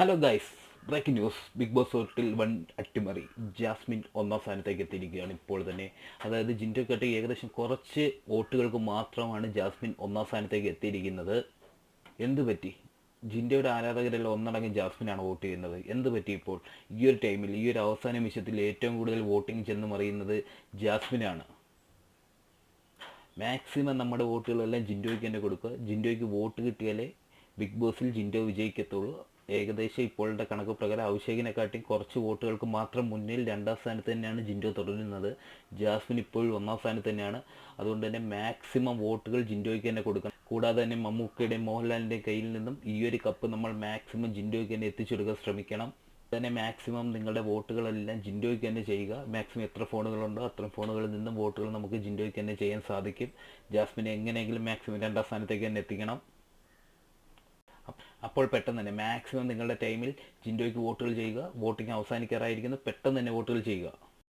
Hello guys breaking news Bigg Boss ഹോട്ടിൽ one അട്ടിമറി Jasmine ഒന്നാം സ്ഥാനത്തേക്ക് എത്തിയിരിക്കുകയാണ് ഇപ്പോൾ തന്നെ. അതായത് ജിൻഡോ കട്ടി ഏകദേശം കുറച്ച് വോട്ടുകൾക്ക് മാത്രമാണ് ജാസ്മിൻ ഒന്നാം സ്ഥാനത്തേക്ക് എത്തിയിരിക്കുന്നത്. എന്ത് പറ്റി? ജിൻഡോയുടെ ആരാധകരെല്ലാം ഒന്നടങ്കം ജാസ്മിനാണ് വോട്ട് ചെയ്യുന്നത്. എന്ത് പറ്റി ഇപ്പോൾ? ഈ ഒരു ടൈമിൽ ഈ ഒരു അവസാന നിമിഷത്തിൽ ഏറ്റവും കൂടുതൽ വോട്ടിംഗ് ചെന്ന് മറിയുന്നത് ജാസ്മിനാണ്. മാക്സിമം നമ്മുടെ വോട്ടുകളെല്ലാം ജിൻഡോയ്ക്ക് തന്നെ കൊടുക്കുക. ജിൻഡോയ്ക്ക് വോട്ട് കിട്ടിയാലേ ബിഗ് ബോസിൽ ജിൻഡോ വിജയിക്കത്തുള്ളൂ. ഏകദേശം ഇപ്പോഴത്തെ കണക്ക് പ്രകാരം അഭിഷേകിനെക്കാട്ടിയും കുറച്ച് വോട്ടുകൾക്ക് മാത്രം മുന്നിൽ രണ്ടാം സ്ഥാനത്ത് തന്നെയാണ് ജിൻഡോ തുടരുന്നത്. ജാസ്മിൻ ഇപ്പോഴും ഒന്നാം സ്ഥാനത്ത് തന്നെയാണ്. അതുകൊണ്ട് തന്നെ മാക്സിമം വോട്ടുകൾ ജിൻഡോയ്ക്ക് തന്നെ കൊടുക്കണം. കൂടാതെ തന്നെ മമ്മൂക്കയുടെയും മോഹൻലാലിന്റെയും കയ്യിൽ നിന്നും ഈ ഒരു കപ്പ് നമ്മൾ മാക്സിമം ജിൻഡോയ്ക്ക് തന്നെ എത്തിച്ചെടുക്കാൻ ശ്രമിക്കണം. തന്നെ മാക്സിമം നിങ്ങളുടെ വോട്ടുകളെല്ലാം ജിൻഡോയ്ക്ക് തന്നെ ചെയ്യുക. മാക്സിമം എത്ര ഫോണുകളുണ്ടോ അത്രയും ഫോണുകളിൽ നിന്നും വോട്ടുകൾ നമുക്ക് ജിൻഡോയ്ക്ക് തന്നെ ചെയ്യാൻ സാധിക്കും. ജാസ്മിനെ എങ്ങനെയെങ്കിലും മാക്സിമം രണ്ടാം സ്ഥാനത്തേക്ക് തന്നെ എത്തിക്കണം. അപ്പോൾ പെട്ടെന്ന് തന്നെ മാക്സിമം നിങ്ങളുടെ ടൈമിൽ ജിൻഡോയ്ക്ക് വോട്ടുകൾ ചെയ്യുക വോട്ടിംഗ് അവസാനിക്കാറായിരിക്കുന്നു പെട്ടെന്ന് തന്നെ വോട്ടുകൾ ചെയ്യുക.